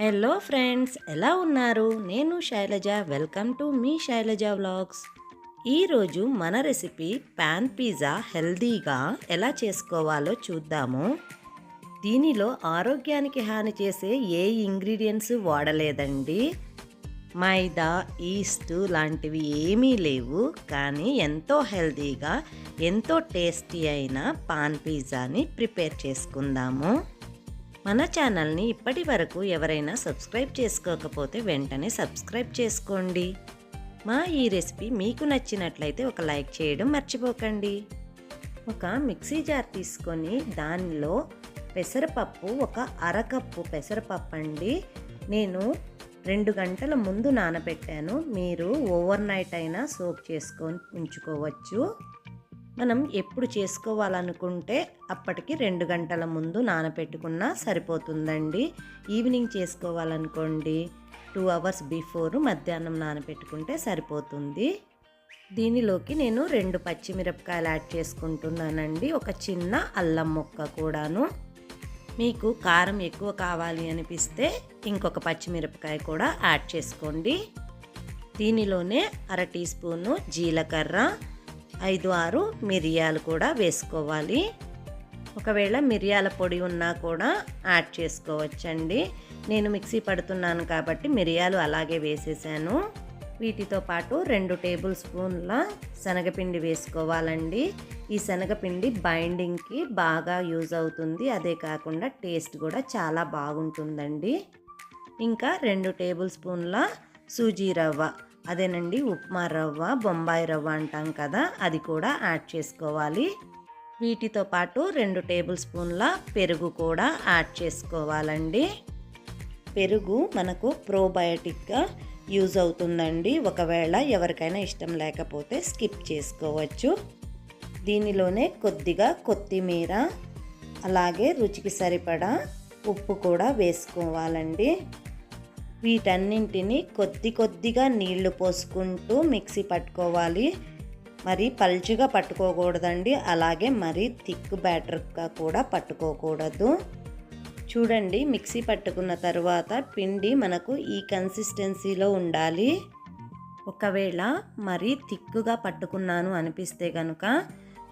Hello friends ఎలా ఉన్నారు? నేను శైలజ వెల్కమ్ టు మీ శైలజ వ్లాగ్స్ ఈరోజు మన రెసిపీ పాన్ పిజ్జా హెల్దీగా ఎలా చేసుకోవాలో చూద్దాము. దీనిలో ఆరోగ్యానికి హాని చేసే ఏ ఇంగ్రీడియంట్స్ వాడలేదండి. మైదా ఈస్ట్ లాంటివి ఏమీ లేవు కానీ ఎంతో హెల్దీగా ఎంతో టేస్టీ అయిన పాన్ పిజ్జాని ప్రిపేర్ చేసుకుందాము. మన ఛానల్ని ఇప్పటి వరకు ఎవరైనా సబ్స్క్రైబ్ చేసుకోకపోతే వెంటనే సబ్స్క్రైబ్ చేసుకోండి. మా ఈ రెసిపీ మీకు నచ్చినట్లయితే ఒక లైక్ చేయడం మర్చిపోకండి. ఒక మిక్సీ జార్ తీసుకొని దానిలో పెసరపప్పు ఒక అరకప్పు పెసరపప్పు అండి. నేను రెండు గంటల ముందు నానబెట్టాను. మీరు ఓవర్ నైట్ అయినా సోప్ చేసుకొని ఉంచుకోవచ్చు. మనం ఎప్పుడు చేసుకోవాలనుకుంటే అప్పటికి రెండు గంటల ముందు నానబెట్టుకున్నా సరిపోతుందండి. ఈవినింగ్ చేసుకోవాలనుకోండి టూ అవర్స్ బిఫోర్ మధ్యాహ్నం నానబెట్టుకుంటే సరిపోతుంది. దీనిలోకి నేను రెండు పచ్చిమిరపకాయలు యాడ్ చేసుకుంటున్నానండి. ఒక చిన్న అల్లం ముక్క కూడాను. మీకు కారం ఎక్కువ కావాలి అనిపిస్తే ఇంకొక పచ్చిమిరపకాయ కూడా యాడ్ చేసుకోండి. దీనిలోనే అర టీ స్పూను జీలకర్ర ఐదు ఆరు మిరియాలు కూడా వేసుకోవాలి. ఒకవేళ మిరియాల పొడి ఉన్నా కూడా యాడ్ చేసుకోవచ్చండి. నేను మిక్సీ పడుతున్నాను కాబట్టి మిరియాలు అలాగే వేసేసాను. వీటితో పాటు రెండు టేబుల్ స్పూన్ల శనగపిండి వేసుకోవాలండి. ఈ శనగపిండి బైండింగ్కి బాగా యూజ్ అవుతుంది. అదే కాకుండా టేస్ట్ కూడా చాలా బాగుంటుందండి. ఇంకా రెండు టేబుల్ స్పూన్ల సూజీ రవ్వ అదేనండి ఉప్మా రవ్వ బొంబాయి రవ్వ అంటాం కదా అది కూడా యాడ్ చేసుకోవాలి. వీటితో పాటు రెండు టేబుల్ స్పూన్ల పెరుగు కూడా యాడ్ చేసుకోవాలండి. పెరుగు మనకు ప్రోబయోటిక్గా యూజ్ అవుతుందండి. ఒకవేళ ఎవరికైనా ఇష్టం లేకపోతే స్కిప్ చేసుకోవచ్చు. దీనిలోనే కొద్దిగా కొత్తిమీర అలాగే రుచికి సరిపడా ఉప్పు కూడా వేసుకోవాలండి. వీటన్నింటిని కొద్ది కొద్దిగా నీళ్ళు పోసుకుంటూ మిక్సీ పట్టుకోవాలి. మరి పల్చుగా పట్టుకోకూడదండి. అలాగే మరి థిక్ బ్యాటర్గా కూడా పట్టుకోకూడదు. చూడండి మిక్సీ పట్టుకున్న తర్వాత పిండి మనకు ఈ కన్సిస్టెన్సీలో ఉండాలి. ఒకవేళ మరీ థిక్గా పట్టుకున్నాను అనిపిస్తే కనుక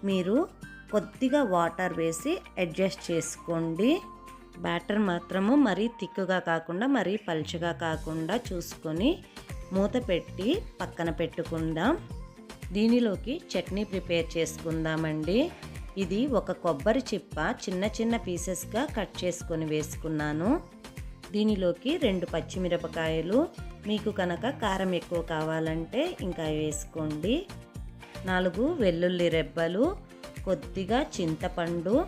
మీరు కొద్దిగా వాటర్ వేసి అడ్జస్ట్ చేసుకోండి. బ్యాటర్ మాత్రము మరీ థిక్గా కాకుండా మరీ పలుచగా కాకుండా చూసుకొని మూత పెట్టి పక్కన పెట్టుకుందాం. దీనిలోకి చట్నీ ప్రిపేర్ చేసుకుందామండి. ఇది ఒక కొబ్బరి చిప్ప చిన్న చిన్న పీసెస్గా కట్ చేసుకొని వేసుకున్నాను. దీనిలోకి రెండు పచ్చిమిరపకాయలు మీకు కనుక కారం ఎక్కువ కావాలంటే ఇంకా వేసుకోండి. నాలుగు వెల్లుల్లి రెబ్బలు కొద్దిగా చింతపండు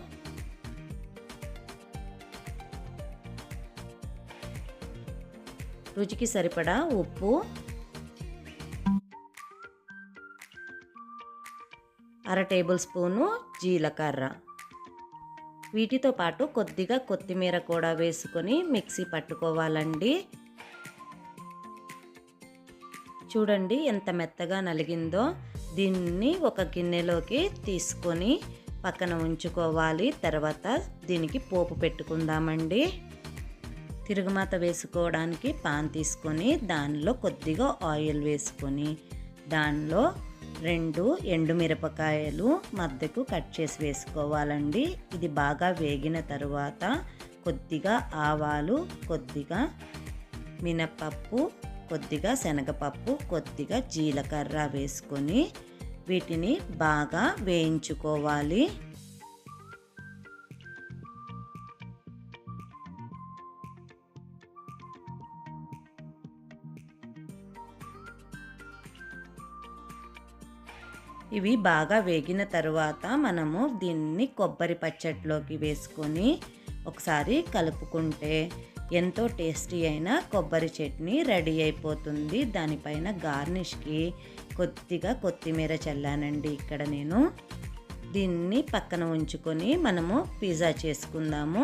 రుచికి సరిపడా ఉప్పు. అర టేబుల్ స్పూను జీలకర్ర. వీటితో పాటు కొద్దిగా కొత్తిమీర కూడా వేసుకొని మిక్సీ పట్టుకోవాలండి. చూడండి ఎంత మెత్తగా నలిగిందో. దీన్ని ఒక గిన్నెలోకి తీసుకొని పక్కన ఉంచుకోవాలి. తర్వాత దీనికి పోపు పెట్టుకుందామండి. తిరుగుమాత వేసుకోవడానికి పాన్ తీసుకొని దానిలో కొద్దిగా ఆయిల్ వేసుకొని దానిలో రెండు ఎండుమిరపకాయలు మధ్యకు కట్ చేసి వేసుకోవాలండి. ఇది బాగా వేగిన తరువాత కొద్దిగా ఆవాలు కొద్దిగా మినపప్పు కొద్దిగా శనగపప్పు కొద్దిగా జీలకర్ర వేసుకొని వీటిని బాగా వేయించుకోవాలి. ఇవి బాగా వేగిన తర్వాత మనము దీన్ని కొబ్బరి పచ్చట్లోకి వేసుకొని ఒకసారి కలుపుకుంటే ఎంతో టేస్టీ అయిన కొబ్బరి చట్నీ రెడీ అయిపోతుంది. దానిపైన గార్నిష్కి కొద్దిగా కొత్తిమీర చల్లానండి. ఇక్కడ నేను దీన్ని పక్కన ఉంచుకొని మనము పిజ్జా చేసుకుందాము.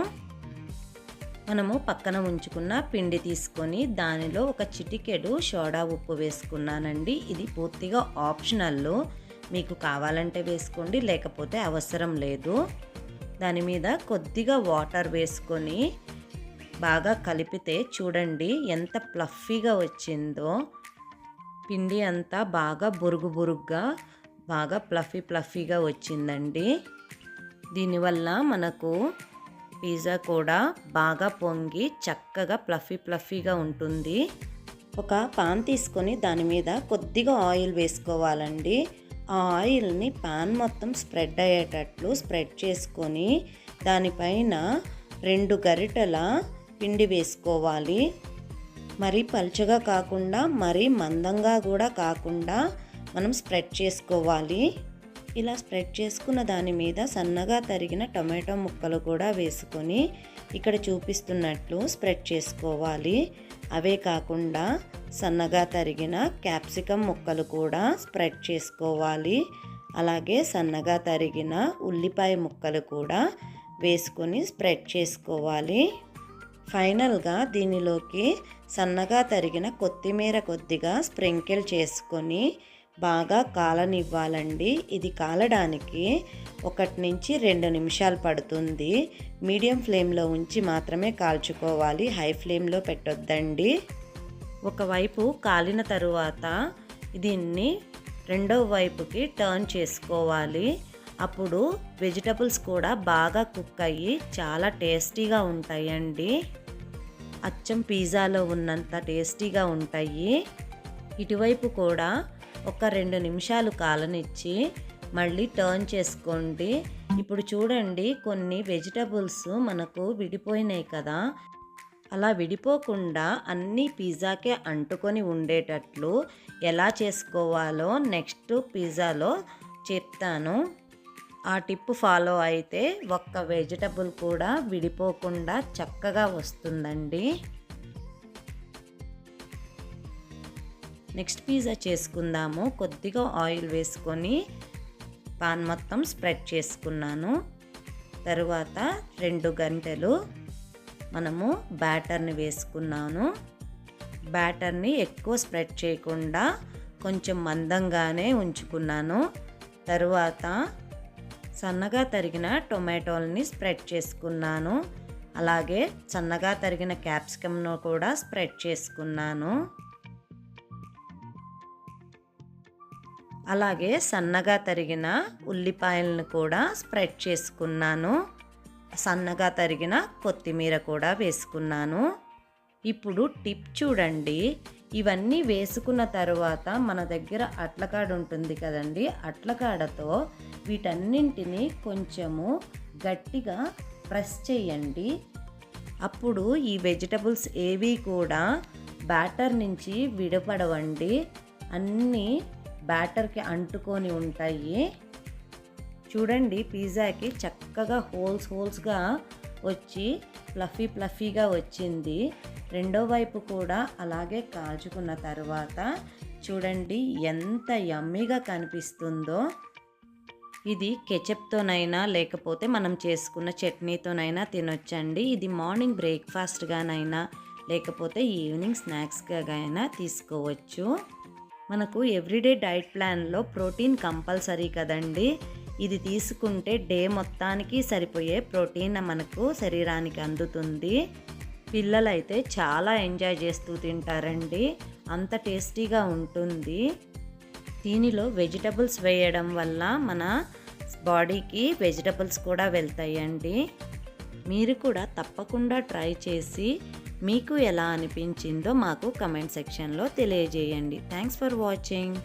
మనము పక్కన ఉంచుకున్న పిండి తీసుకొని దానిలో ఒక చిటికెడు సోడా ఉప్పు వేసుకున్నానండి. ఇది పూర్తిగా ఆప్షనల్. మీకు కావాలంటే వేసుకోండి లేకపోతే అవసరం లేదు. దాని మీద కొద్దిగా వాటర్ వేసుకొని బాగా కలిపితే చూడండి ఎంత ప్లఫీగా వచ్చిందో. పిండి అంతా బాగా బురుగు బురుగ్గా బాగా ప్లఫీ ప్లఫీగా వచ్చిందండి. దీనివల్ల మనకు పిజ్జా కూడా బాగా పొంగి చక్కగా ప్లఫీ ప్లఫీగా ఉంటుంది. ఒక పాన్ తీసుకొని దాని మీద కొద్దిగా ఆయిల్ వేసుకోవాలండి. ఆ ఆయిల్ని పాన్ మొత్తం స్ప్రెడ్ అయ్యేటట్లు స్ప్రెడ్ చేసుకొని దానిపైన రెండు గరిటెల పిండి వేసుకోవాలి. మరీ పలుచగా కాకుండా మరీ మందంగా కూడా కాకుండా మనం స్ప్రెడ్ చేసుకోవాలి. ఇలా స్ప్రెడ్ చేసుకున్న దాని మీద సన్నగా తరిగిన టొమాటో ముక్కలు కూడా వేసుకొని ఇక్కడ చూపిస్తున్నట్లు స్ప్రెడ్ చేసుకోవాలి. అవే కాకుండా సన్నగా తరిగిన క్యాప్సికమ్ ముక్కలు కూడా స్ప్రెడ్ చేసుకోవాలి. అలాగే సన్నగా తరిగిన ఉల్లిపాయ ముక్కలు కూడా వేసుకొని స్ప్రెడ్ చేసుకోవాలి. ఫైనల్గా దీనిలోకి సన్నగా తరిగిన కొత్తిమీర కొద్దిగా స్ప్రింకిల్ చేసుకొని బాగా కాలనివ్వాలండి. ఇది కాలడానికి ఒకటి నుంచి రెండు నిమిషాలు పడుతుంది. మీడియం ఫ్లేమ్లో ఉంచి మాత్రమే కాల్చుకోవాలి. హై ఫ్లేమ్లో పెట్టొద్దండి. ఒకవైపు కాలిన తరువాత దీన్ని రెండవ వైపుకి టర్న్ చేసుకోవాలి. అప్పుడు వెజిటబుల్స్ కూడా బాగా కుక్ అయ్యి చాలా టేస్టీగా ఉంటాయండి. అచ్చం పిజ్జాలో ఉన్నంత టేస్టీగా ఉంటాయి. ఇటువైపు కూడా ఒక రెండు నిమిషాలు కాలనిచ్చి మళ్ళీ టర్న్ చేసుకోండి. ఇప్పుడు చూడండి కొన్ని వెజిటబుల్స్ మనకు విడిపోయినాయి కదా. అలా విడిపోకుండా అన్ని పిజ్జాకే అంటుకొని ఉండేటట్లు ఎలా చేసుకోవాలో నెక్స్ట్ పిజ్జాలో చెప్తాను. ఆ టిప్ ఫాలో అయితే ఒక్క వెజిటబుల్ కూడా విడిపోకుండా చక్కగా వస్తుందండి. నెక్స్ట్ పిజ్జా చేసుకుందాము. కొద్దిగా ఆయిల్ వేసుకొని పాన్ మొత్తం స్ప్రెడ్ చేసుకున్నాను. తరువాత రెండు గంటలు మనము బ్యాటర్ని వేసుకున్నాను. బ్యాటర్ని ఎక్కువ స్ప్రెడ్ చేయకుండా కొంచెం మందంగానే ఉంచుకున్నాను. తరువాత సన్నగా తరిగిన టొమాటోల్ని స్ప్రెడ్ చేసుకున్నాను. అలాగే సన్నగా తరిగిన క్యాప్సికమ్ను కూడా స్ప్రెడ్ చేసుకున్నాను. అలాగే సన్నగా తరిగిన ఉల్లిపాయలను కూడా స్ప్రెడ్ చేసుకున్నాను. సన్నగా తరిగిన కొత్తిమీర కూడా వేసుకున్నాను. ఇప్పుడు టిప్ చూడండి. ఇవన్నీ వేసుకున్న తర్వాత మన దగ్గర అట్లకాడ ఉంటుంది కదండి. అట్లకాడతో వీటన్నింటినీ కొంచెము గట్టిగా ప్రెస్ చేయండి. అప్పుడు ఈ వెజిటబుల్స్ ఏవి కూడా బ్యాటర్ నుంచి విడపడవండి. అన్నీ బ్యాటర్కి అంటుకొని ఉంటాయి. చూడండి పిజ్జాకి చక్కగా హోల్స్ హోల్స్గా వచ్చి ఫ్లఫీ ఫ్లఫీగా వచ్చింది. రెండో వైపు కూడా అలాగే కాల్చుకున్న తర్వాత చూడండి ఎంత యమ్మీగా కనిపిస్తుందో. ఇది కెచప్తోనైనా లేకపోతే మనం చేసుకున్న చట్నీతోనైనా తినొచ్చండి. ఇది మార్నింగ్ బ్రేక్ఫాస్ట్గానైనా లేకపోతే ఈవినింగ్ స్నాక్స్గా అయినా తీసుకోవచ్చు. మనకు ఎవ్రీడే డైట్ ప్లాన్లో ప్రోటీన్ కంపల్సరీ కదండి. ఇది తీసుకుంటే డే మొత్తానికి సరిపోయే ప్రోటీన్ మనకు శరీరానికి అందుతుంది. పిల్లలైతే చాలా ఎంజాయ్ చేస్తూ తింటారండి. అంత టేస్టీగా ఉంటుంది. దీనిలో వెజిటబుల్స్ వేయడం వల్ల మన బాడీకి వెజిటబుల్స్ కూడా వెళ్తాయండి. మీరు కూడా తప్పకుండా ట్రై చేసి మీకు ఎలా అనిపించిందో మాకు కమెంట్ సెక్షన్లో తెలియజేయండి. Thanks for watching